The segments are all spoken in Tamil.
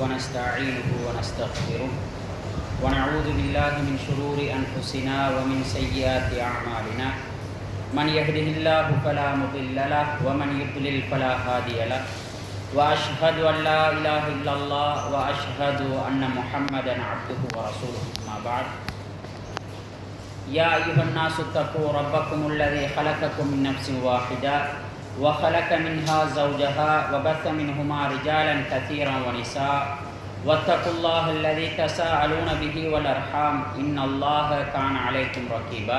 ونستعينه ونستغفره ونعوذ بالله من شرور أنفسنا ومن سيئات أعمالنا. من يهده الله فلا مضل له ومن يضلل فلا هادي له. وأشهد أن لا إله إلا الله وأشهد أن محمدا عبده ورسوله. أما بعد. يا أيها الناس اتقوا ربكم الذي خلقكم من نفس واحدة. وخلق منها زوجها وبث منهما رجالا كثيرا ونساء. واتقوا الله الذي تساءلون به والأرحام. إن الله كان عليكم رقيبا.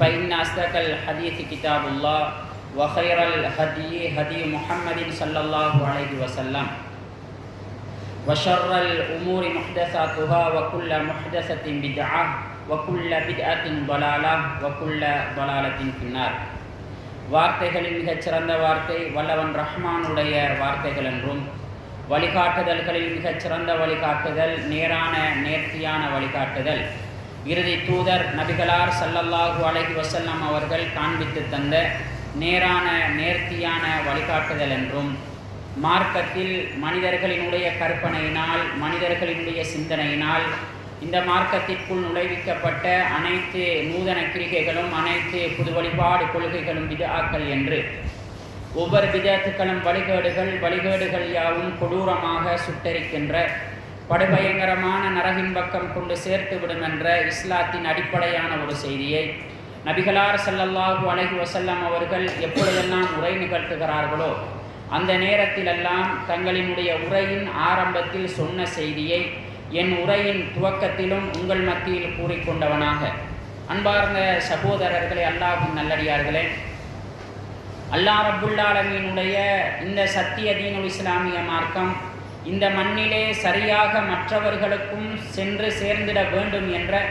فإن أصدق الحديث كتاب الله وخير الهدي هدي محمد صلى الله عليه وسلم. وشر الأمور محدثاتها وكل محدثة بدعة وكل بدعة ضلالة وكل ضلالة في النار. வார்த்தைகளில் மிகச் சிறந்த வார்த்தை வல்லவன் ரஹ்மானுடைய வார்த்தைகள் என்றும் வழிகாட்டுதல்களில் மிகச் சிறந்த வழிகாட்டுதல் நேரான நேர்த்தியான வழிகாட்டுதல். இறுதி தூதர் நபிகளார் சல்லல்லாஹு அலைஹி வசல்லம் அவர்கள் காண்பித்து தந்த நேரான நேர்த்தியான வழிகாட்டுதல் என்றும் மார்க்கத்தில் மனிதர்களினுடைய கற்பனையினால் மனிதர்களினுடைய சிந்தனையினால் இந்த மார்க்கத்திற்குள் நுழைவிக்கப்பட்ட அனைத்து நூதன கிரிகைகளும் அனைத்து புது வழிபாடு கொள்கைகளும் விதாக்கள் என்று. ஒவ்வொரு விதத்துக்களும் வழிகேடுகள் வழிகேடுகள் யாவும் கொடூரமாக சுட்டரிக்கின்ற படுபயங்கரமான நரகின் பக்கம் கொண்டு சேர்த்து விடும் என்ற இஸ்லாத்தின் அடிப்படையான ஒரு செய்தியை நபிகளார் சல்லல்லாஹு அலஹி வசல்லம் அவர்கள் எப்பொழுதெல்லாம் உரை நிகழ்த்துகிறார்களோ அந்த நேரத்திலெல்லாம் தங்களினுடைய உரையின் ஆரம்பத்தில் சொன்ன செய்தியை என் உரையின் துவக்கத்திலும் உங்கள் மத்தியில் கூறிக்கொண்டவனாக. அன்பார்ந்த சகோதரர்களே அல்லாஹும் நல்லடியார்களே. அல்லா ரபுல்லாலமியினுடைய இந்த சத்திய தீனுல் இஸ்லாமிய மார்க்கம் இந்த மண்ணிலே சரியாக மற்றவர்களுக்கும் சென்று சேர்ந்திட வேண்டும் என்ற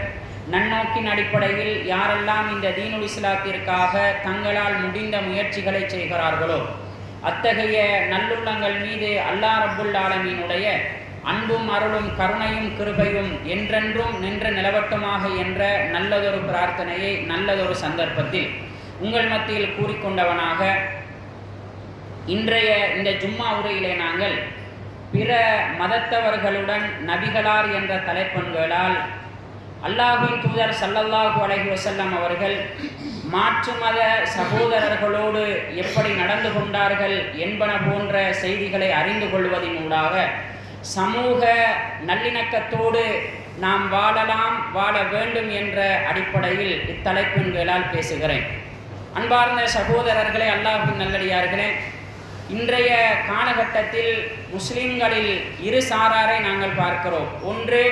நன்னோக்கின் அடிப்படையில் யாரெல்லாம் இந்த தீனுல் இஸ்லாத்திற்காக தங்களால் முடிந்த முயற்சிகளை செய்கிறார்களோ அத்தகைய நல்லுள்ளங்கள் மீது அல்லா ரபுல் அன்பும் அருளும் கருணையும் கிருபையும் என்றென்றும் நின்ற நிலவட்டுமாக என்ற நல்லதொரு பிரார்த்தனையை நல்லதொரு சந்தர்ப்பத்தில் உங்கள் மத்தியில் கூறிக்கொண்டவனாக இன்றைய இந்த ஜும்மா உரையிலே நாங்கள் பிற மதத்தவர்களுடன் நபிகளார் என்ற தலைப்பண்களால் அல்லாஹின் தூதர் சல்லல்லாஹு அலஹி வசல்லம் அவர்கள் மாற்று மத சகோதரர்களோடு எப்படி நடந்து கொண்டார்கள் என்பன போன்ற செய்திகளை அறிந்து கொள்வதனூடாக சமூக நல்லிணக்கத்தோடு நாம் வாழலாம் வாழ வேண்டும் என்ற அடிப்படையில் இத்தலைப்பின்களால் பேசுகிறேன். அன்பார்ந்த சகோதரர்களே அல்லாஹின் நல்லடியார்களே இன்றைய காலகட்டத்தில் முஸ்லிம்களில் இரு சாராரை நாங்கள் பார்க்கிறோம். ஒன்று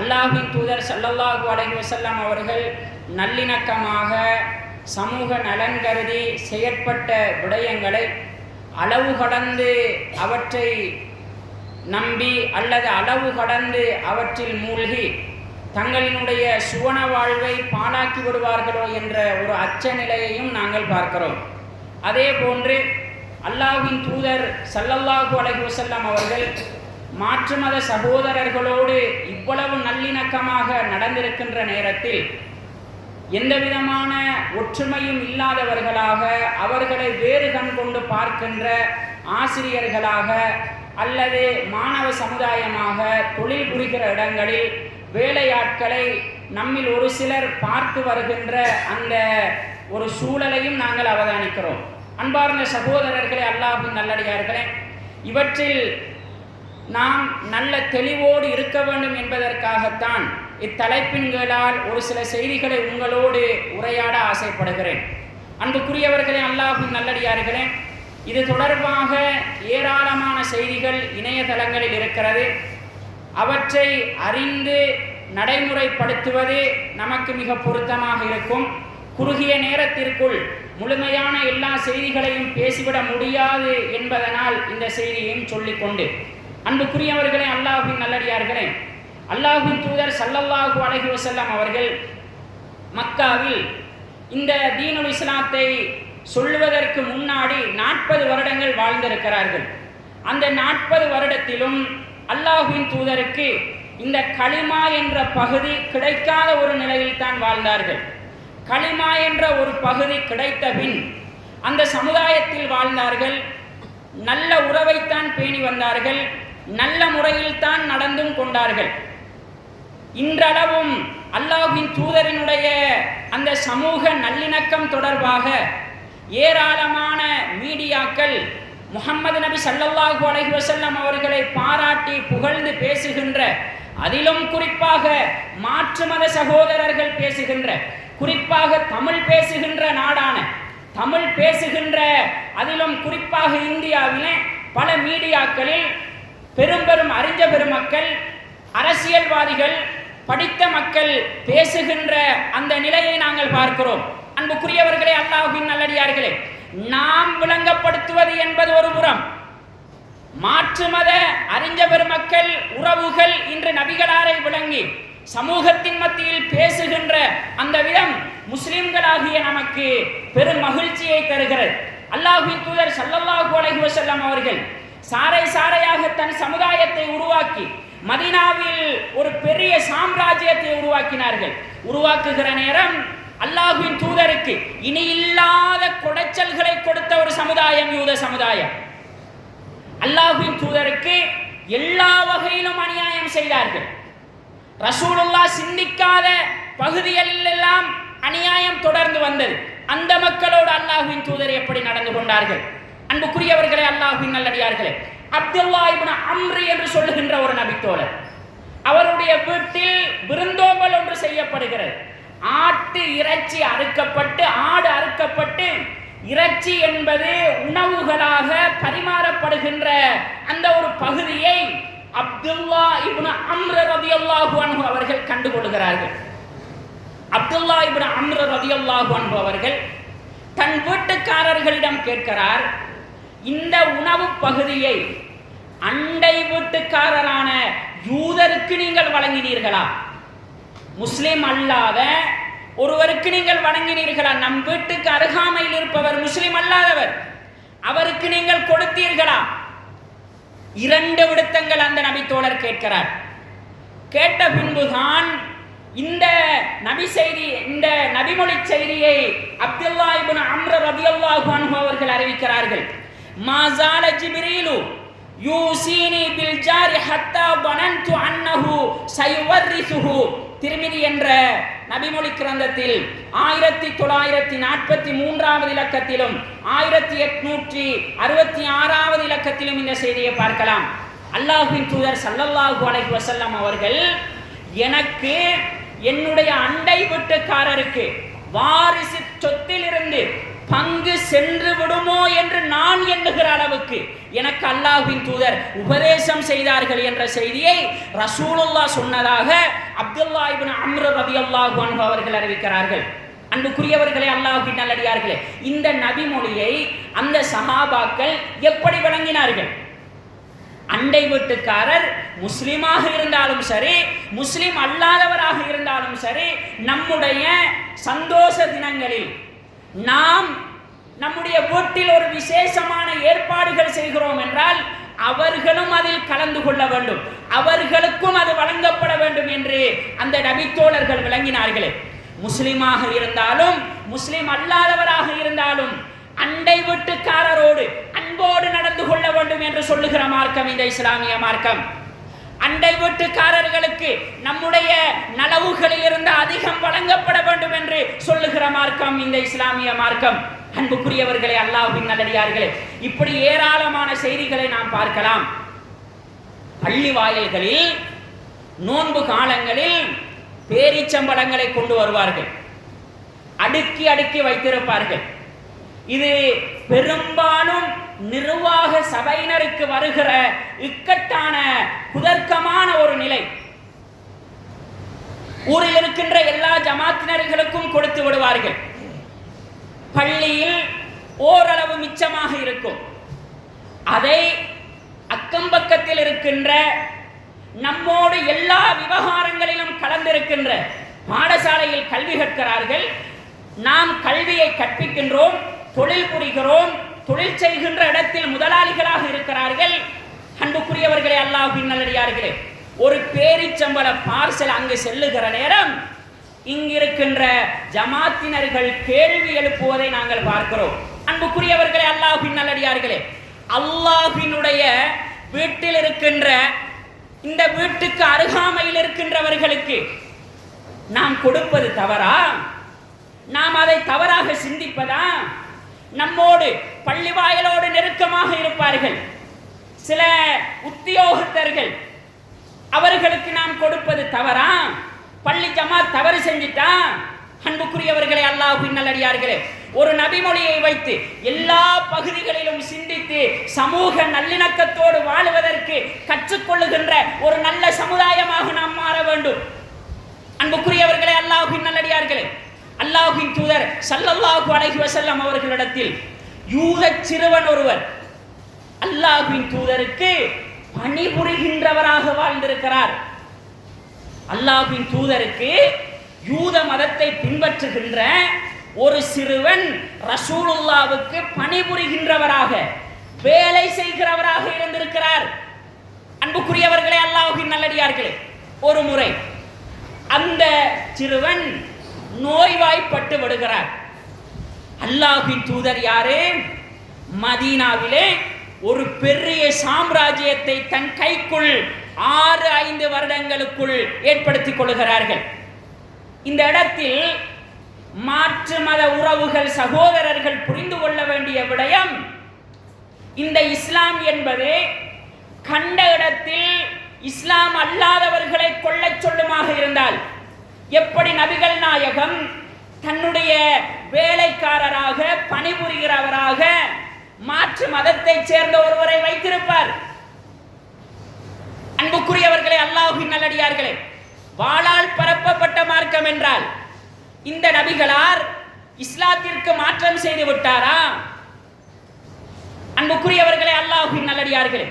அல்லாஹின் தூதர் சல்லல்லாஹு அலஹி வசல்லாம் அவர்கள் நல்லிணக்கமாக சமூக நலன் கருதி செயற்பட்ட விடயங்களை அளவு கடந்து அவற்றை நம்பி அல்லது அளவு கடந்து அவற்றில் மூழ்கி தங்களினுடைய சுவன வாழ்வை பாழாக்கி விடுவார்களோ என்ற ஒரு அச்ச நிலையையும் நாங்கள் பார்க்கிறோம். அதே போன்று அல்லாஹின் தூதர் சல்லல்லாஹு அலஹி வசல்லாம் அவர்கள் மாற்று மத சகோதரர்களோடு இவ்வளவு நல்லிணக்கமாக நடந்திருக்கின்ற நேரத்தில் எந்த விதமான ஒற்றுமையும் இல்லாதவர்களாக அவர்களை வேறு கண் கொண்டு பார்க்கின்ற ஆசிரியர்களாக அல்லது மாணவ சமுதாயமாக தொழில் புரிகிற இடங்களில் வேலையாட்களை நம்மில் ஒரு சிலர் பார்த்து வருகின்ற அந்த ஒரு சூழலையும் நாங்கள் அவதானிக்கிறோம். அன்பார்ந்த சகோதரர்களே அல்லாஹின் நல்லடியார்களே இவற்றில் நாம் நல்ல தெளிவோடு இருக்க வேண்டும் என்பதற்காகத்தான் இத்தலைப்பின்களால் ஒரு சில செய்திகளை உங்களோடு உரையாட ஆசைப்படுகிறேன். அன்புக்குரியவர்களே அல்லாஹின் நல்லடியார்களே இது தொடர்பாக ஏராளமான செய்திகள் இணையதளங்களில் இருக்கிறது. அவற்றை அறிந்து நடைமுறைப்படுத்துவது நமக்கு மிக பொருத்தமாக இருக்கும். குறுகிய நேரத்திற்குள் முழுமையான எல்லா செய்திகளையும் பேசிவிட முடியாது என்பதனால் இந்த செய்தியையும் சொல்லிக்கொண்டு. அன்புக்குரியவர்களே அல்லாஹின் நல்லடியார்களே அல்லாஹின் தூதர் சல்லல்லாஹு அலஹி வசல்லாம் அவர்கள் மக்காவில் இந்த தீனுல் இஸ்லாத்தை சொல்லுவதற்கு முன்னாடி நாற்பது வருடங்கள் வாழ்ந்திருக்கிறார்கள். அந்த நாற்பது வருடத்திலும் அல்லாஹுவின் தூதருக்கு இந்த களிமா என்ற பகுதி கிடைக்காத ஒரு நிலையில் தான் வாழ்ந்தார்கள். களிமா என்ற ஒரு பகுதி கிடைத்த பின் அந்த சமுதாயத்தில் வாழ்ந்தார்கள். நல்ல உறவைத்தான் பேணி வந்தார்கள். நல்ல முறையில் தான் நடந்தும் கொண்டார்கள். இன்றளவும் அல்லாஹின் தூதரினுடைய அந்த சமூக நல்லிணக்கம் தொடர்பாக ஏராளமான மீடியாக்கள் முகமது நபி ஸல்லல்லாஹு அலஹி வசல்லம் அவர்களை பாராட்டி புகழ்ந்து பேசுகின்ற அதிலும் குறிப்பாக மாற்று மத சகோதரர்கள் பேசுகின்ற குறிப்பாக தமிழ் பேசுகின்ற நாடான தமிழ் பேசுகின்ற அதிலும் குறிப்பாக இந்தியாவிலே பல மீடியாக்களில் பெரும் பெரும் அறிஞ்ச பெருமக்கள் அரசியல்வாதிகள் படித்த மக்கள் பேசுகின்ற அந்த நிலையை நாங்கள் பார்க்கிறோம். அன்புக்குரியவர்களே அல்லாஹின் நல்லடியார்களே நாம் விளங்கப்படுத்துவது என்பது ஒரு புறம். மாற்று மத அறிஞ்ச பெருமக்கள் உறவுகள் இன்று நபிகளாரை விளங்கி சமூகத்தின் மத்தியில் பேசுகின்ற அந்த விதம் முஸ்லிம்களாகிய நமக்கு பெரும் மகிழ்ச்சியை தருகிறது. அல்லாஹின் தூதர் சல்லல்லாஹு அலைஹி வஸல்லம் அவர்கள் சாரை சாரையாக தன் சமுதாயத்தை உருவாக்கி மதினாவில் ஒரு பெரிய சாம்ராஜ்யத்தை உருவாக்கினார்கள். உருவாக்குகிற நேரம் அல்லாஹுவின் தூதருக்கு இனி இல்லாத கொடைச்சல்களை கொடுத்த ஒரு சமுதாயம் யூத சமுதாயம். அல்லாஹுவின் தூதருக்கு எல்லா வகையிலும் அநியாயம் செய்தார்கள். ரசூலுல்லா சிந்திக்காத பகுதிகளில் எல்லாம் அநியாயம் தொடர்ந்து வந்தது. அந்த மக்களோடு அல்லாஹ்வின் தூதர் எப்படி நடந்து கொண்டார்கள்? அன்புக்குரியவர்களே அல்லாஹுவின் நல்லடியார்களே அப்துல்லா இப்னு அம்ரி என்று சொல்லுகின்ற ஒரு நபித்தோழர் அவருடைய வீட்டில் விருந்தோம்பல் ஒன்று செய்யப்படுகிறது. ஆட்டு இறைச்சி அறுக்கப்பட்டு ஆடு அறுக்கப்பட்டு இறைச்சி என்பது உணவுகளாக பரிமாறப்படுகின்ற அந்த ஒரு பகுதியை அப்துல்லா இப்னு அம்ர ரதியல்லாஹு அன்பு அவர்கள் கண்டுகொள்கிறார்கள். அப்துல்லா இப்னு அம்ர ரதியல்லாஹு அன்பு அவர்கள் தன் வீட்டுக்காரர்களிடம் கேட்கிறார் இந்த உணவு பகுதியை அண்டை வீட்டுக்காரரான யூதருக்கு நீங்கள் வழங்கினீர்களா? முஸ்லீம் அல்லாத ஒருவருக்கு நீங்கள் வணங்கினீர்களா? நம் வீட்டுக்கு அருகாமையில் இருப்பவர் முஸ்லீம் அல்லாதவர். அவருக்கு நீங்கள் கொடுத்தீர்களா? இரண்டு விடுத்தங்கள் அந்த நபித்தோழர் கேட்கிறார். கேட்ட பின்புதான் இந்த நபி செய்தி இந்த நபிமொழி செய்தியை அப்துல்லா இப்னு அம்ர ரலியல்லாஹு அன்ஹு அவர்கள் அறிவிக்கிறார்கள். மாசால ஜிபிரீலு யூசீனி பில் ஜாரி ஹத்தா பனன்து அன்னஹு சயுவர்ரிசுஹு திருமிதி என்ற நபிமொழி கிரந்தத்தில் ஆயிரத்தி தொள்ளாயிரத்தி நாற்பத்தி மூன்றாவது இலக்கத்திலும் ஆயிரத்தி எட்நூற்றி அறுபத்தி ஆறாவது இலக்கத்திலும் இந்த செய்தியை பார்க்கலாம். அல்லாஹின் தூதர் சல்லல்லாஹு அலஹி வசல்லம் அவர்கள் எனக்கு என்னுடைய அண்டை வீட்டுக்காரருக்கு வாரிசு சொத்திலிருந்து பங்கு சென்று விடுமோ என்று நான் எண்ணுகிற அளவுக்கு எனக்கு அல்லாஹின் தூதர் உபதேசம் செய்தார்கள் என்ற செய்தியை ரசூலுல்லா சொன்னதாக அப்துல்லா இபின் அம்ரு ரலியல்லாஹு அன்ஹு அவர்கள் அறிவிக்கிறார்கள். அன்புக்குரியவர்களே அல்லாஹின் நல்லடியார்களே இந்த நபிமொழியை அந்த சஹாபாக்கள் எப்படி விளங்கினார்கள் அண்டை வீட்டுக்காரர் முஸ்லீமாக இருந்தாலும் சரி முஸ்லீம் அல்லாதவராக இருந்தாலும் சரி நம்முடைய சந்தோஷ தினங்களில் நாம் நம்முடைய வீட்டில் ஒரு விசேஷமான ஏற்பாடுகள் செய்கிறோம் என்றால் அவர்களும் அதில் கலந்து கொள்ள வேண்டும். அவர்களுக்கும் அது வழங்கப்பட வேண்டும் என்று அந்த நபித்தோழர்கள் விளங்கினார்களே. முஸ்லிமாக இருந்தாலும் முஸ்லிம் அல்லாதவராக இருந்தாலும் அண்டை வீட்டுக்காரரோடு அன்போடு நடந்து கொள்ள வேண்டும் என்று சொல்லுகிற மார்க்கம் இந்த இஸ்லாமிய மார்க்கம். அண்டை வீட்டுக்காரர்களுக்கு நம்முடைய நலவுகளில் இருந்து அதிகம் வழங்கப்பட வேண்டும் என்று சொல்லுகிற மார்க்கம் இந்த இஸ்லாமிய மார்க்கம். அன்புக்குரியவர்களே அல்லாஹின் நல்லடியார்களே இப்படி ஏராளமான செய்திகளை நாம் பார்க்கலாம். பள்ளி வாயில்களில் நோன்பு காலங்களில் பேரிச்சம்பழங்களை கொண்டு வருவார்கள். அடுக்கி அடுக்கி வைத்திருப்பார்கள். இது பெரும்பாலும் நிர்வாக சபையினருக்கு வருகிற இக்கட்டான குதர்க்கமான ஒரு நிலை. ஊரில் இருக்கின்ற எல்லா ஜமாத்தினர்களுக்கும் கொடுத்து விடுவார்கள். பள்ளியில் ஓரளவு மிச்சமாக இருக்கும். அதை அக்கம் பக்கத்தில் இருக்கின்ற நம்மோடு எல்லா விவகாரங்களிலும் கலந்திருக்கின்ற பாடசாலையில் கல்வி கற்கிறார்கள். நாம் கல்வியை கற்பிக்கின்றோம் தொழில் புரிகிறோம் தொழில் செய்கின்ற இடத்தில் முதலாளிகளாக இருக்கிறார்கள். அன்புக்குரியவர்களே அல்லாஹ்வின் நல்லடியார்களே ஒரு பேரிச்சம்பள பார்சல் அங்கு செல்லுகிற நேரம் இங்கிருக்கின்ற ஜமாத்தினர்கள் கேள்வி எழுப்புவதை நாங்கள் பார்க்கிறோம். அன்புக்குரியவர்களே அல்லாஹ்வின் நல்லடியார்களே அல்லாஹினுடைய வீட்டில் இருக்கின்ற இந்த வீட்டுக்கு அருகாமையில் இருக்கின்றவர்களுக்கு நாம் கொடுப்பது தவறா? நாம் அதை தவறாக சிந்திப்பதா? நம்மோடு பள்ளி வாயலோடு நெருக்கமாக இருப்பார்கள். சில உத்தியோகத்தர்கள் அவர்களுக்கு நாம் கொடுப்பது தவறா? பள்ளி ஜமாத் தவறு செஞ்சிட்டா? அன்புக்குரியவர்களே அல்லாஹ்வின் நல்லடியார்களே ஒரு நபிமொழியை வைத்து எல்லா பகுதிகளிலும் சிந்தித்து சமூக நல்லிணக்கத்தோடு வாழுவதற்கு கற்றுக்கொள்ளுகின்ற ஒரு நல்ல சமுதாயமாக நாம் மாற வேண்டும். அன்புக்குரியவர்களே அல்லாஹ்வின் நல்லடியார்களே அல்லாஹின் தூதர் சல்லல்லாஹு அலைஹி வசல்லம் அவர்களிடத்தில் யூத சிறுவன் ஒருவர் அல்லாஹின் தூதருக்கு பணிபுரிகின்றவராக வாழ்ந்திருக்கிறார். அல்லாஹின் தூதருக்கு யூத மதத்தை பின்பற்றுகின்ற ஒரு சிறுவன் ரசூலுல்லாவுக்கு பணிபுரிகின்றவராக வேலை செய்கிறவராக இருந்திருக்கிறார். அன்புக்குரியவர்களே அல்லாஹின் நல்லடியார்களே ஒரு முறை அந்த சிறுவன் நோய்வாய்ப்பட்டு விடுகிறார். அல்லாஹின் தூதர் யாரு? மதீனாவிலே ஒரு பெரிய சாம்ராஜ்யத்தை தன் கைக்குள் ஆறு ஐந்து வருடங்களுக்குள் ஏற்படுத்திக் கொள்கிறார்கள். இந்த இடத்தில் மாற்று மத உறவுகள் சகோதரர்கள் புரிந்து கொள்ள வேண்டிய விடயம் இந்த இஸ்லாம் என்பது கண்ட இடத்தில் இஸ்லாம் அல்லாதவர்களை கொள்ளச் சொல்லுமாக இருந்தால் எப்படி நபிகள் நாயகம் தன்னுடைய வேலைக்காரராக பணிபுரிகிறவராக மாற்று மதத்தை சேர்ந்த ஒருவரை வைத்திருப்பார். அன்புக்குரியவர்களே அல்லாஹின் நல்லடியார்களே வாளால் பரப்பப்பட்ட மார்க்கம் என்றால் இந்த நபிகளார் இஸ்லாத்திற்கு மாற்றம் செய்து விட்டாரா? அன்புக்குரியவர்களே அல்லாஹின் நல்லடியார்களே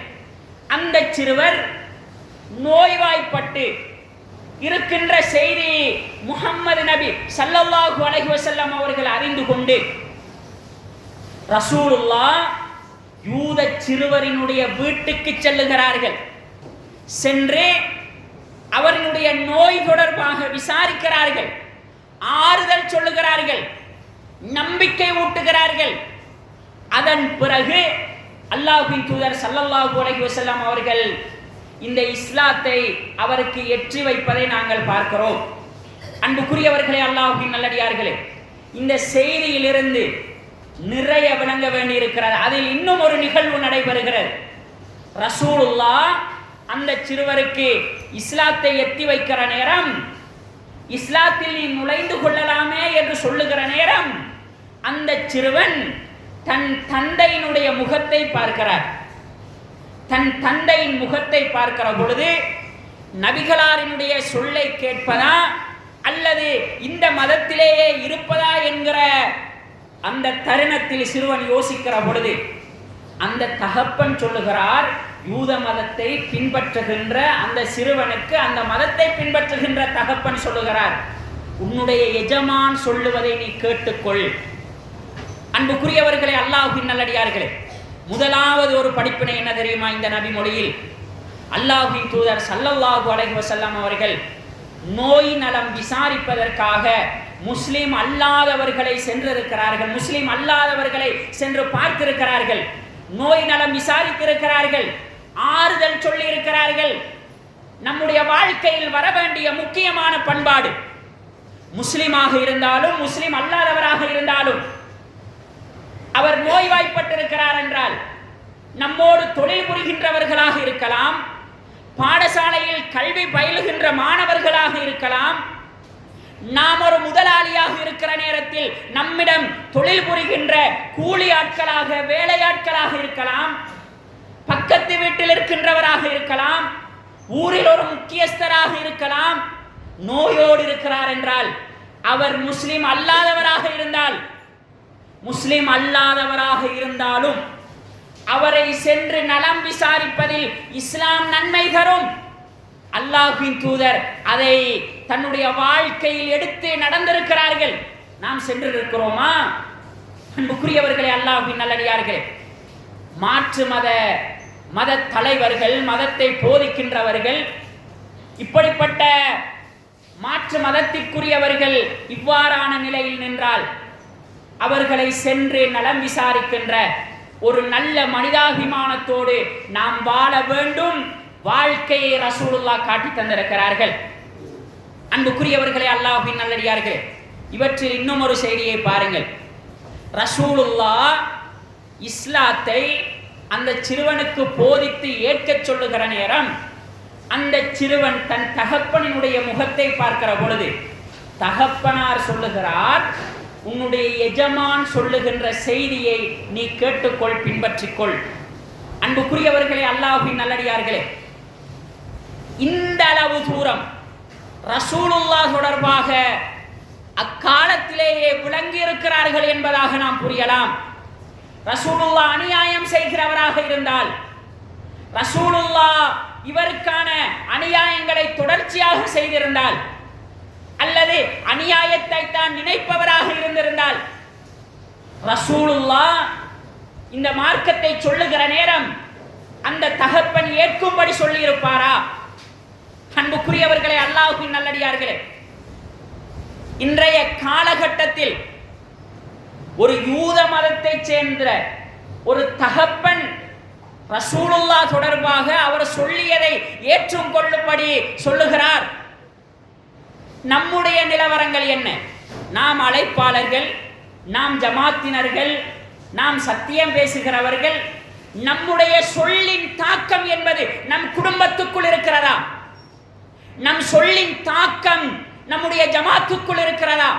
அந்த சிறுவர் நோய்வாய்ப்பட்டு இருக்கின்ற செய்தி முகம்மது நபி சல்லல்லாஹு அலஹி வசல்லம் அவர்கள் அறிந்து கொண்டு ரசூலுல்லா யூத சிறுவரினுடைய வீட்டுக்கு செல்லுகிறார்கள். சென்று அவர்களுடைய நோய் தொடர்பாக விசாரிக்கிறார்கள். ஆறுதல் சொல்லுகிறார்கள். நம்பிக்கை ஊட்டுகிறார்கள். அதன் பிறகு அல்லாஹின் தூதர் சல்லல்லாஹு அலஹி வசல்லாம் அவர்கள் இந்த இஸ்லாத்தை அவருக்கு எற்றி வைப்பதை நாங்கள் பார்க்கிறோம். அன்புக்குரியவர்களே அல்லாஹின் நல்லடியார்களே இந்த செய்தியிலிருந்து நிறைய விளங்க வேண்டியிருக்கிறது. அதில் இன்னும் ஒரு நிகழ்வு நடைபெறுகிறது. ரசூலுல்லா அந்த சிறுவருக்கு இஸ்லாத்தை எத்தி வைக்கிற நேரம் இஸ்லாத்தில் நீ நுழைந்து கொள்ளலாமே என்று சொல்லுகிற நேரம் அந்த சிறுவன் தன் தந்தையினுடைய முகத்தை பார்க்கிறார். தன் தந்தையின் முகத்தை பார்க்கிற பொழுது நபிகளாரினுடைய சொல்லை கேட்பதா அல்லது இந்த மதத்திலேயே இருப்பதா என்கிற அந்த தருணத்தில் சிறுவன் யோசிக்கிற பொழுது அந்த தகப்பன் சொல்லுகிறார் யூத மதத்தை பின்பற்றுகின்ற அந்த சிறுவனுக்கு அந்த மதத்தை பின்பற்றுகின்ற தகப்பன் சொல்லுகிறார் உன்னுடைய எஜமான் சொல்லுவதை நீ கேட்டுக்கொள். அன்புக்குரியவர்களே அல்லாஹின் நல்லடியார்களே முதலாவது ஒரு படிப்பினை என்ன தெரியுமா இந்த நபி மொழியில் அல்லாஹின் தூதர் சல்லல்லாஹு அலைஹி வசல்லாம் அவர்கள் நோய் நலம் விசாரிப்பதற்காக முஸ்லீம் அல்லாதவர்களை சென்றிருக்கிறார்கள் முஸ்லீம் அல்லாதவர்களை சென்று பார்த்திருக்கிறார்கள் நோய் நலம் விசாரித்திருக்கிறார்கள் ஆறுதல் சொல்லி இருக்கிறார்கள் நம்முடைய வாழ்க்கையில் வர வேண்டிய முக்கியமான பண்பாடு முஸ்லீமாக இருந்தாலும் முஸ்லீம் அல்லாதவராக இருந்தாலும் அவர் இருக்கிறார் என்றால் நம்மோடு தொழில் புரிகின்றவர்களாக இருக்கலாம் பாடசாலையில் கல்வி பயிலுகின்ற மாணவர்களாக இருக்கலாம் நாம் ஒரு முதலாளியாக இருக்கிற நேரத்தில் நம்மிடம் தொழில் புரிகின்ற கூலி ஆட்களாக வேலையாட்களாக இருக்கலாம் பக்கத்து வீட்டில் இருக்கின்றவராக இருக்கலாம் ஊரில் ஒரு முக்கியஸ்தராக இருக்கலாம் நோயோடு இருக்கிறார் என்றால் அவர் முஸ்லிம் அல்லாதவராக இருந்தால் முஸ்லிம் அல்லாதவராக இருந்தாலும் அவரை சென்று நலம் விசாரிப்பதில் இஸ்லாம் நன்மை தரும். அல்லாஹ்வின் தூதர் அதை தன்னுடைய வாழ்க்கையில் எடுத்து நடந்திருக்கிறார்கள். நாம் சென்றிருக்கிறோமா? அன்புக்குரியவர்களே அல்லாஹ்வின் நல்லடியார்களே மாற்று மத மத தலைவர்கள் மதத்தை போதிக்கின்றவர்கள் இப்படிப்பட்ட மாற்று மதத்திற்குரியவர்கள் இவ்வாறான நிலையில் நின்றால் அவர்களை சென்று நலம் விசாரிக்கின்ற ஒரு நல்ல மனிதாபிமானத்தோடு நாம் வாழ வேண்டும். வாழ்க்கையை ரசூலுல்லா காட்டி தந்திருக்கிறார்கள். அன்புக்குரியவர்களே அல்லாஹின் நல்லடியார்கள் இவற்றில் இன்னும் ஒரு செய்தியை பாருங்கள். ரசூலுல்லா இஸ்லாத்தை அந்த சிறுவனுக்கு போதித்து ஏற்கச் சொல்லுகிற நேரம் அந்த சிறுவன் தன் தகப்பனினுடைய முகத்தை பார்க்கிற பொழுது தகப்பனார் சொல்லுகிறார் உன்னுடைய எஜமான் சொல்லுகின்ற செய்தியை நீ கேட்டுக்கொள் பின்பற்றிக்கொள். அன்புக்குரியவர்களே அல்லாஹின் நல்லடியார்களே இந்த அளவு தூரம் ரசூலுல்லா தொடர்பாக அக்காலத்திலேயே விளங்கி இருக்கிறார்கள் என்பதாக நாம் புரியலாம். ரசூலுல்லா அநியாயம் செய்கிறவராக இருந்தால் ரசூலுல்லா இவருக்கான அநியாயங்களை தொடர்ச்சியாக செய்திருந்தால் அல்லது அநியாயத்தை தான் நினைப்பவராக இருந்திருந்தால் ரசூலுல்லா இந்த மார்க்கத்தை சொல்லுகிற நேரம் அந்த தகப்பன் ஏற்கும்படி சொல்லியிருப்பாரா? அன்புக்குரியவர்களே அல்லாஹுவின் நல்லடியார்களே இன்றைய காலகட்டத்தில் ஒரு யூத மதத்தை சேர்ந்த ஒரு தகப்பன் ரசூலுல்லா தொடர்பாக அவர் சொல்லியதை ஏற்றும் கொள்ளும்படி சொல்லுகிறார். நம்முடைய நிலவரங்கள் என்ன? நாம் அழைப்பாளர்கள் நாம் ஜமாத்தினர்கள் நாம் சத்தியம் பேசுகிறவர்கள் நம்முடைய சொல்லின் தாக்கம் என்பது நம் குடும்பத்துக்குள் இருக்கிறதா? நம் சொல்லின் தாக்கம் நம்முடைய ஜமாத்துக்குள் இருக்கிறதா?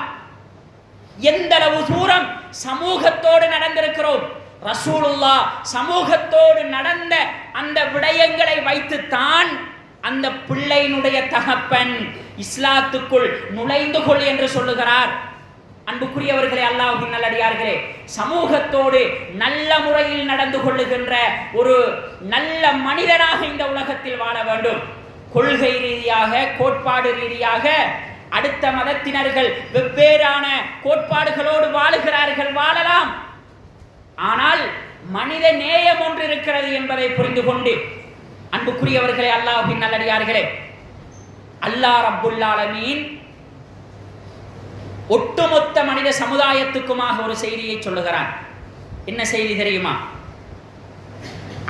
எந்த அளவு தூரம் சமூகத்தோடு நடந்திருக்கிறோம்? ரசூலுல்லா சமூகத்தோடு நடந்த அந்த விடயங்களை வைத்துத்தான் அந்த பிள்ளையினுடைய தகப்பன் இஸ்லாத்துக்குள் நுழைந்து கொள் என்று சொல்லுகிறார். அன்புக்குரியவர்களே அல்லாஹின் நல்லடியார்களே சமூகத்தோடு நல்ல முறையில் நடந்து கொள்ளுகின்ற ஒரு நல்ல மனிதனாக இந்த உலகத்தில் வாழ வேண்டும். கொள்கை ரீதியாக கோட்பாடு ரீதியாக அடுத்த மதத்தினர்கள் வெவ்வேறான கோட்பாடுகளோடு வாழுகிறார்கள் வாழலாம். ஆனால் மனித நேயம் ஒன்று இருக்கிறது என்பதை புரிந்து கொண்டு அன்புக்குரியவர்களே அல்லாஹின் நல்லடியார்களே அல்லாஹ் ரப்புல்லாலமீன் ஒட்டுமொத்த மனித சமுதாயத்துக்குமாக ஒரு செய்தியை சொல்லுகிறான். என்ன செய்தி தெரியுமா?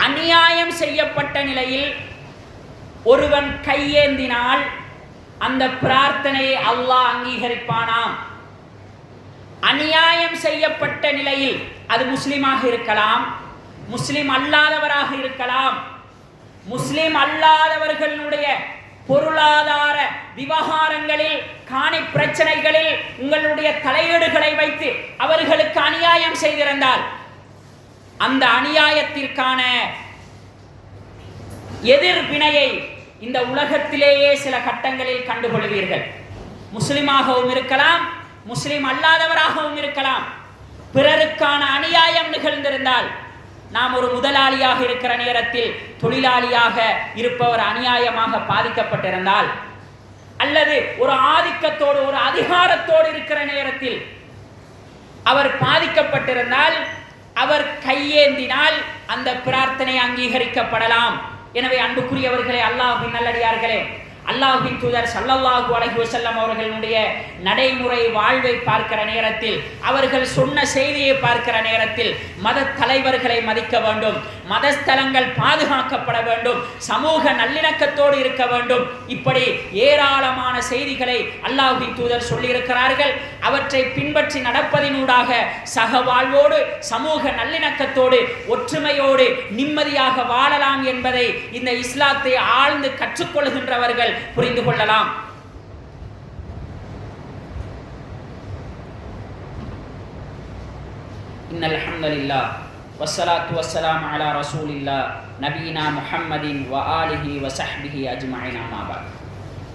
அநியாயம் செய்யப்பட்ட நிலையில் ஒருவன் கையேந்தினால் அந்த பிரார்த்தனையை அல்லாஹ் அங்கீகரிப்பானாம் அநியாயம் செய்யப்பட்ட நிலையில் அது முஸ்லீமாக இருக்கலாம் முஸ்லிம் அல்லாதவராக இருக்கலாம் முஸ்லிம் அல்லாதவர்களுடைய பொருளாதார விவகாரங்களில் காணி பிரச்சனைகளில் உங்களுடைய தலையீடுகளை வைத்து அவர்களுக்கு அநியாயம் செய்திருந்தால் அந்த அநியாயத்திற்கான எதிர்வினையை இந்த உலகத்திலேயே சில கட்டங்களில் கண்டுகொள்வீர்கள். முஸ்லிமாகவும் இருக்கலாம் முஸ்லிம் அல்லாதவராகவும் இருக்கலாம். பிறருக்கான அநியாயம் நிகழ்ந்திருந்தால் நாம் ஒரு முதலாளியாக இருக்கிற நேரத்தில் தொழிலாளியாக இருப்பவர் அநியாயமாக பாதிக்கப்பட்டிருந்தால் அல்லது ஒரு ஆதிக்கத்தோடு ஒரு அதிகாரத்தோடு இருக்கிற நேரத்தில் அவர் பாதிக்கப்பட்டிருந்தால் அவர் கையேந்தினால் அந்த பிரார்த்தனை அங்கீகரிக்கப்படலாம். எனவே அன்புக்குரியவர்களே அல்லாஹின் நல்லடியார்களே அல்லாஹின் தூதர் சல்லல்லாஹு அலஹி வசல்லம் அவர்களுடைய நடைமுறை வாழ்வை பார்க்கிற நேரத்தில் அவர்கள் சொன்ன செய்தியை பார்க்கிற நேரத்தில் மத தலைவர்களை மதிக்க வேண்டும் மதஸ்தலங்கள் பாதுகாக்கப்பட வேண்டும் சமூக நல்லிணக்கத்தோடு இருக்க வேண்டும். இப்படி ஏராளமான செய்திகளை அல்லாஹின் தூதர் சொல்லியிருக்கிறார்கள். அவற்றை பின்பற்றி நடப்பதினூடாக சக வாழ்வோடு சமூக நல்லிணக்கத்தோடு ஒற்றுமையோடு நிம்மதியாக வாழலாம் என்பதை இந்த இஸ்லாத்தை ஆழ்ந்து கற்றுக்கொள்கின்றவர்கள் புரிந்து கொள்ளலாம் إن الحمد لله والصلاة والسلام على رسول الله نبينا محمد وآله وصحبه أجمعين أما بعد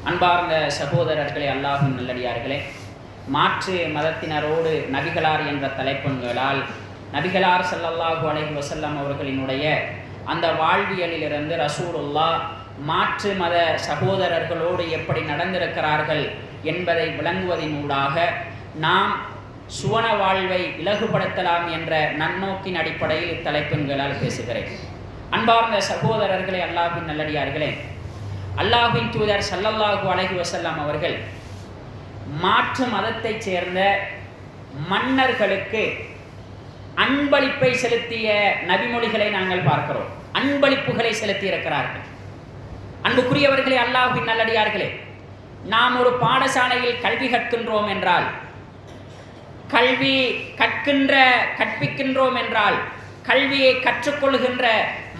அன்பார்ந்த சகோதரர்களே அல்லாஹின் நல்லடியார்களே மாற்று மதத்தினரோடு நபிகளார் என்ற தலைப்பண்களால் நபிகளார் ஸல்லல்லாஹு அலைஹி வஸல்லம் அவர்களினுடைய அந்த வாழ்வியலிலிருந்து ரசூலுல்லா மாற்று மத சகோதரர்களோடு எப்படி நடந்திருக்கிறார்கள் என்பதை விளங்குவதினூடாக நாம் சுவன வாழ்வை இலகுபடுத்தலாம் என்ற நன்னோக்கின் அடிப்படையில் இத்தலைப்பின்களால் பேசுகிறேன். அன்பார்ந்த சகோதரர்களே அல்லாஹின் நல்லடியார்களே அல்லாஹின் தூதர் சல்லல்லாஹு அலஹி வசல்லாம் அவர்கள் மாற்று மதத்தைச் சேர்ந்த மன்னர்களுக்கு அன்பளிப்பை செலுத்திய நபிமொழிகளை நாங்கள் பார்க்கிறோம். அன்பளிப்புகளை செலுத்தி இருக்கிறார்கள். அன்புக்குரியவர்களே அல்லாஹின் நல்லடியார்களே நாம் ஒரு பாடசாலையில் கல்வி கற்கின்றோம் என்றால் கல்வி கற்கின்ற கற்பிக்கின்றோம் என்றால் கல்வியை கற்றுக்கொள்கின்ற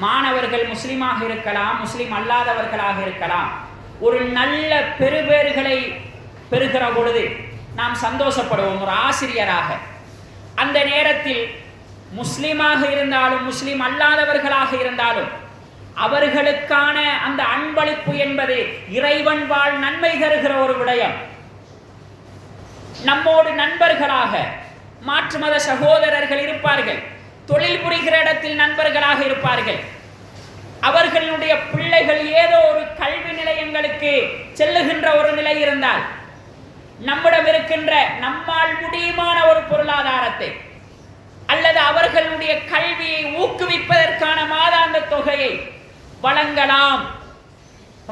மாணவர்கள் முஸ்லீமாக இருக்கலாம் முஸ்லீம் அல்லாதவர்களாக இருக்கலாம். ஒரு நல்ல பெருபேறுகளை பெறுகிற பொழுது நாம் சந்தோஷப்படுவோம் ஒரு ஆசிரியராக. அந்த நேரத்தில் முஸ்லீமாக இருந்தாலும் முஸ்லீம் அல்லாதவர்களாக இருந்தாலும் அவர்களுக்கான அந்த அன்பளிப்பு என்பது இறைவன் வாழ் நன்மை தருகிற ஒரு விடயம். நம்மோடு நண்பர்களாக மாற்று மத சகோதரர்கள் இருப்பார்கள். தொழில் புரிகிற இடத்தில் நண்பர்களாக இருப்பார்கள். அவர்களுடைய பிள்ளைகள் ஏதோ ஒரு கல்வி நிலையங்களுக்கு செல்லுகின்ற ஒரு நிலை இருந்தால் நம்மிடம் இருக்கின்ற நம்மால் முடியுமான ஒரு பொருளாதாரத்தை அல்லது அவர்களுடைய கல்வியை ஊக்குவிப்பதற்கான மாதாந்த தொகையை வழங்கலாம்.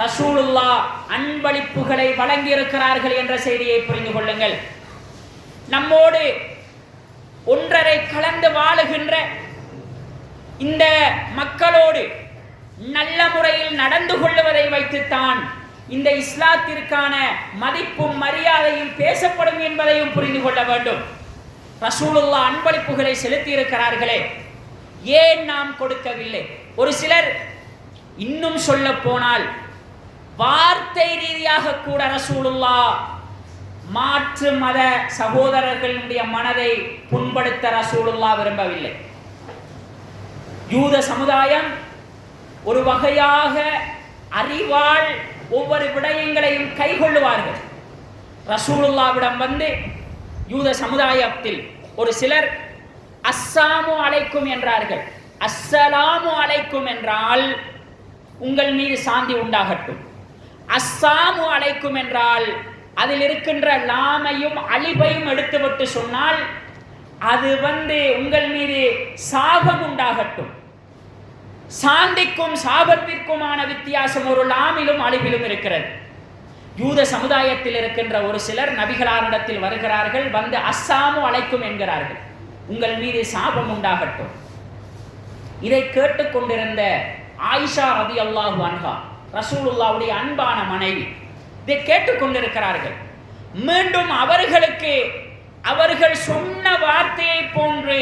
ரசூலுல்லா அன்பளிப்புகளை வழங்கி இருக்கிறார்கள் என்ற செய்தியை புரிந்து கொள்ளுங்கள். நம்மோடு ஒன்றரை கலந்து வாழுகின்ற இந்த மக்களோடு நல்ல முறையில் நடந்து கொள்ளுவதை வைத்துத்தான் இந்த இஸ்லாத்திற்கான மதிப்பும் மரியாதையும் பேசப்படும் என்பதையும் புரிந்து கொள்ள வேண்டும். ரசூலுல்லா அன்பளிப்புகளை செலுத்தி இருக்கிறார்களே ஏன் நாம் கொடுக்கவில்லை? ஒரு சிலர் இன்னும் சொல்ல போனால் வார்த்தை ரீதியாக கூட ரசூலுல்லா மாற்று மத சகோதரர்களுடைய மனதை புண்படுத்த ரசூலுல்லா விரும்பவில்லை. யூத சமுதாயம் ஒரு வகையாக அறிவால் ஒவ்வொரு விடயங்களையும் கைகொள்ளுவார்கள். ரசூலுல்லாவிடம் வந்து யூத சமுதாயத்தில் ஒரு சிலர் அஸ்ஸாமு அழைக்கும் என்றார்கள். அஸ்ஸலாமு அழைக்கும் என்றால் உங்கள் மீது சாந்தி உண்டாகட்டும். அஸ்ஸாமு அழைக்கும் என்றால் அதில் இருக்கின்ற லாமையும் அழிவையும் எடுத்துவிட்டு சொன்னால் அது வந்து உங்கள் மீது சாபம் உண்டாகட்டும். சாந்திக்கும் சாபத்திற்குமான வித்தியாசம் ஒரு லாமிலும் அழிவிலும் இருக்கிறது. யூத சமுதாயத்தில் இருக்கின்ற ஒரு சிலர் நபிகளாரிடத்தில் வருகிறார்கள் வந்து அஸ்ஸாமு அழைக்கும் என்கிறார்கள். உங்கள் மீது சாபம் உண்டாகட்டும். இதை கேட்டுக்கொண்டிருந்த ஆயிஷா ரதி அல்லாஹு அன்ஹா ரசூலுல்லாவுடைய அன்பான மனைவி. இதை கேட்டுக்கொண்டிருக்கிறார்கள் மீண்டும் அவர்களுக்கு அவர்கள் சொன்ன வார்த்தையை போன்று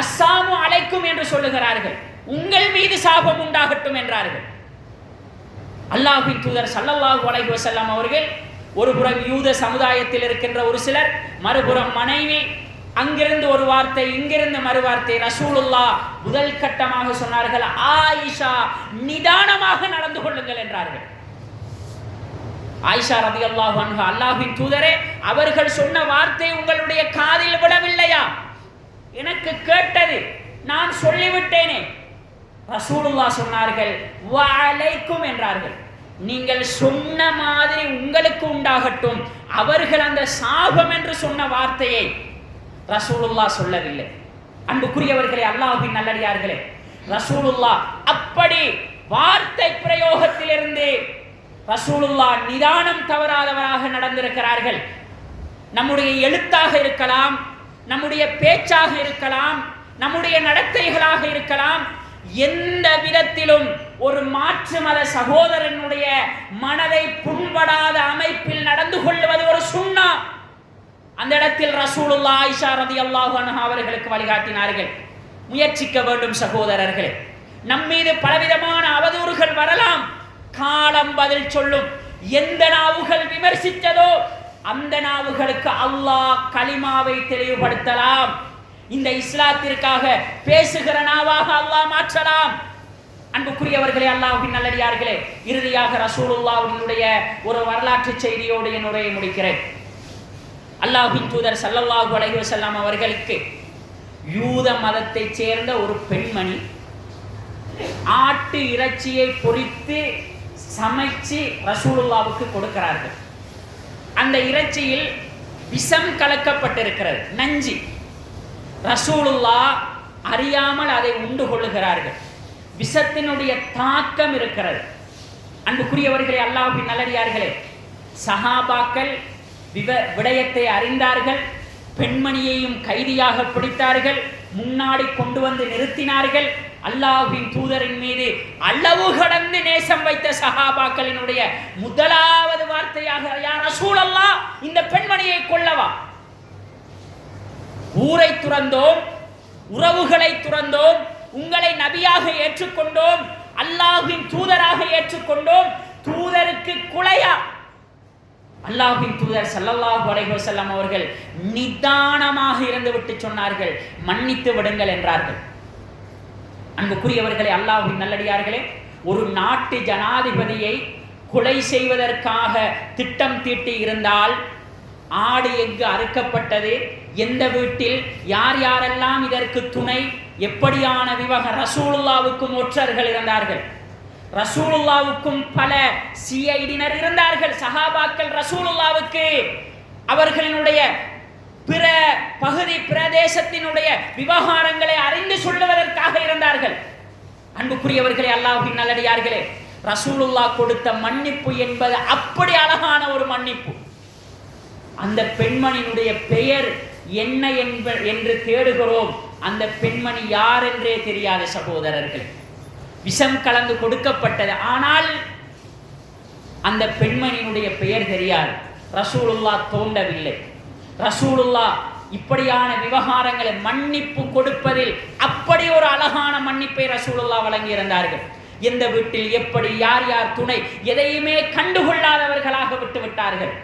அஸ்ஸாமு அழைக்கும் என்று சொல்லுகிறார்கள். உங்கள் மீது சாபம் உண்டாகட்டும் என்றார்கள். அல்லாஹின் தூதர் சல்லல்லாஹு அலைஹி வசல்லாம் அவர்கள் ஒருபுறம் யூத சமுதாயத்தில் இருக்கின்ற ஒரு சிலர் மறுபுறம் மனைவி அங்கிருந்து ஒரு வார்த்தை இங்கிருந்து மறு வார்த்தை. ரசூலுல்லா முதல் கட்டமாக சொன்னார்கள் ஆயிஷா நிதானமாக நடந்து கொள்ளுங்கள் என்றார்கள். ஆயிஷா ரதி அல்லாஹ் அல்லாஹின் தூதரே அவர்கள் சொன்ன வார்த்தை உங்களுடைய காதில் விழவில்லையா? எனக்கு கேட்டது நான் சொல்லிவிட்டேனே. ரசூலுல்லா சொன்னார்கள் வாழைக்கும் என்றார்கள். நீங்கள் சொன்ன மாதிரி உங்களுக்கு உண்டாகட்டும். அவர்கள் அந்த சாபம் என்று சொன்ன வார்த்தையை ரசூலுல்லா சொல்லவில்லை. அன்புக்குரியவர்களே அல்லாஹின் நல்லடியார்களே ரசூலுல்லா அப்படி வார்த்தை பிரயோகத்திலிருந்து ரசூலுல்லா நிதானம் தவறாதவராக நடந்திருக்கிறார்கள். நம்முடைய எழுத்தாக இருக்கலாம் நம்முடைய பேச்சாக இருக்கலாம் நம்முடைய நடத்தைகளாக இருக்கலாம் எந்த விதத்திலும் ஒரு மாற்று மத சகோதரனுடைய மனதை புண்படாத அமைப்பில் நடந்து கொள்வது ஒரு சூழ் அந்த இடத்தில் ரசூலுல்லா ஆயிஷா ரதி அல்லாஹு அவர்களுக்கு வழிகாட்டினார்கள். முயற்சிக்க வேண்டும் சகோதரர்களே. நம்மீது பலவிதமான அவதூறுகள் வரலாம். காலம் பதில் சொல்லும். எந்த நாவுகள் விமர்சித்ததோ அந்த நாவுகளுக்கு அல்லாஹ் களிமாவை தெளிவுபடுத்தலாம். இந்த இஸ்லாத்திற்காக பேசுகிற நாவாக அல்லாஹ் மாற்றலாம். அன்புக்குரியவர்களே அல்லாஹின் நல்லடியார்களே இறுதியாக ரசூலுல்லாவுடைய ஒரு வரலாற்று செய்தியோடு என் உரையை முடிக்கிறேன். அல்லாஹின் தூதர் சல்லல்லாஹு அலஹி வசல்லாம் அவர்களுக்கு யூத மதத்தைச் சேர்ந்த ஒரு பெண்மணி ஆட்டு இறைச்சியை பொறித்து சமைச்சு ரசூலுல்லாவுக்கு கொடுக்கிறார்கள். அந்த இறைச்சியில் விஷம் கலக்கப்பட்டிருக்கிறது நஞ்சு. ரசூலுல்லா அறியாமல் அதை உண்டு கொள்ளுகிறார்கள். விஷத்தினுடைய தாக்கம் இருக்கிறது. அன்புக்குரியவர்களே அல்லாஹின் நல்லடியார்களே சஹாபாக்கள் விவ விடயத்தை அறிந்தார்கள். பெண்மணியையும் கைதியாக பிடித்தார்கள். முன்னாடி கொண்டு வந்து நிறுத்தினார்கள். அல்லாஹின் தூதரின் மீது அளவு கடந்து நேசம் வைத்த சஹாபாக்களினுடைய முதலாவது வார்த்தையாக யார் ரசூலல்லாஹ் இந்த பெண்மணியை கொள்ளவா ஊரை துறந்தோம் உறவுகளை துறந்தோம் உங்களை நபியாக ஏற்றுக்கொண்டோம் அல்லாஹின் தூதராக ஏற்றுக்கொண்டோம். தூதருக்கு குலையா அல்லாஹின் தூதர் சல்லல்லாஹு அலைஹி வஸல்லம் அவர்கள் நிதானமாக இருந்துவிட்டு சொன்னார்கள். மன்னித்து விடுங்கள் என்றார்கள். அன்புக்குரியவர்களே அல்லாஹின் நல்லடியார்களே ஒரு நாட்டு ஜனாதிபதியை கொலை செய்வதற்காக திட்டம் தீட்டி இருந்தால் ஆடு எங்கு அறுக்கப்பட்டது எந்த வீட்டில் யார் யாரெல்லாம் இதற்கு துணை எப்படியான விவக ரசூலுல்லாவுக்கும் ஒற்றர்கள் இருந்தார்கள்? ரசூலுல்லாவுக்கும் பல சிஐடினர் இருந்தார்கள் சஹாபாக்கள் ரசூலுல்லாவுக்கு அவர்களினுடைய பிற பகுதி பிரதேசத்தினுடைய விவகாரங்களை அறிந்து சொல்லுவதற்காக இருந்தார்கள். அன்புக்குரியவர்களே அல்லாஹின் நல்லடியார்களே ரசூலுல்லா கொடுத்த மன்னிப்பு என்பது அப்படி அழகான ஒரு மன்னிப்பு. அந்த பெண்மணியினுடைய பெயர் என்ன என்ப என்று தேடுகிறோம். அந்த பெண்மணி யார் என்றே தெரியாத சகோதரர்கள். விஷம் கலந்து கொடுக்கப்பட்டது. ஆனால் அந்த பெண்மணியினுடைய பெயர் தெரியாது. ரசூலுல்லா தோண்டவில்லை ரசூலுல்லா இப்படியான விவகாரங்களை மன்னிப்பு கொடுப்பதில் அப்படி ஒரு அழகான மன்னிப்பை ரசூலுல்லா வழங்கியிருந்தார்கள். எந்த வீட்டில் எப்படி யார் யார் துணை எதையுமே கண்டுகொள்ளாதவர்களாக விட்டு விட்டார்கள்.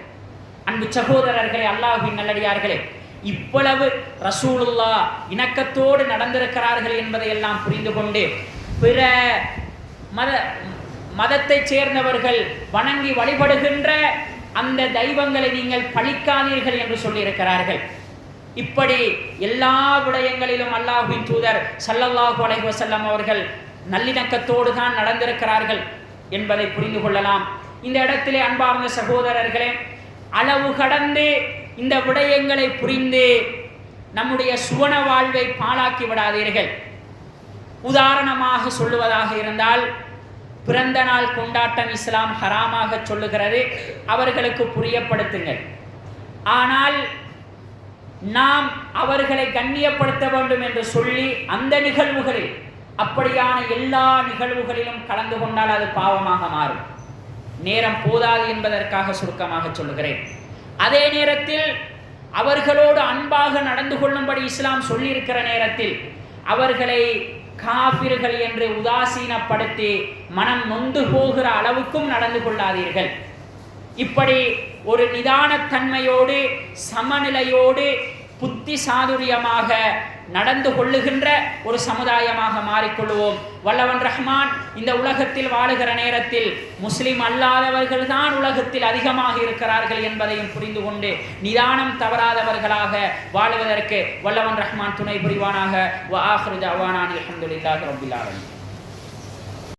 அன்பு சகோதரர்களே அல்லாஹின் நல்லடியார்களே இவ்வளவு ரசூலுல்லா இணக்கத்தோடு நடந்திருக்கிறார்கள் என்பதை எல்லாம் புரிந்து கொண்டு பிற மத மதத்தைச் சேர்ந்தவர்கள் வணங்கி வழிபடுகின்ற அந்த தெய்வங்களை நீங்கள் பழிக்காதீர்கள் என்று சொல்லியிருக்கிறார்கள். இப்படி எல்லா விடயங்களிலும் அல்லாஹ்வின் தூதர் சல்லல்லாஹு அலைஹி வசல்லம் அவர்கள் நல்லிணக்கத்தோடு தான் நடந்திருக்கிறார்கள் என்பதை புரிந்து கொள்ளலாம். இந்த இடத்திலே அன்பார்ந்த சகோதரர்களே அளவு கடந்து இந்த விடயங்களை புரிந்து நம்முடைய சுவன வாழ்வை பாழாக்கி விடாதீர்கள். உதாரணமாக சொல்லுவதாக இருந்தால் பிறந்த நாள் கொண்டாட்டம் இஸ்லாம் ஹராமாக சொல்லுகிறது. அவர்களுக்கு புரியப்படுத்துங்கள். ஆனால் நாம் அவர்களை கண்ணியப்படுத்த வேண்டும் என்று சொல்லி அந்த நிகழ்வுகளில் அப்படியான எல்லா நிகழ்வுகளிலும் கலந்து கொண்டால் அது பாவமாக மாறும். நேரம் போதாது என்பதற்காக சுருக்கமாக சொல்லுகிறேன். அதே நேரத்தில் அவர்களோடு அன்பாக நடந்து கொள்ளும்படி இஸ்லாம் சொல்லியிருக்கிற நேரத்தில் அவர்களை காபிர்கள் என்று உதாசீனப்படுத்தி மனம் நொந்து போகிற அளவுக்கும் நடந்து கொள்ளாதீர்கள். இப்படி ஒரு நிதானத்தன்மையோடு சமநிலையோடு புத்தி சாதுரியமாக நடந்து கொள்ளுகின்ற ஒரு சமுதாயமாக மாறிக்கொள்வோம் வல்லவன் ரஹ்மான் இந்த உலகத்தில் வாழுகிற நேரத்தில் முஸ்லிம் அல்லாதவர்கள் தான் உலகத்தில் அதிகமாக இருக்கிறார்கள் என்பதையும் புரிந்து கொண்டு நிதானம் தவறாதவர்களாக வாழுவதற்கு வல்லவன் ரஹ்மான் துணை புரிவானாக. அஹமதுல்லாஹ் ஆஹிரு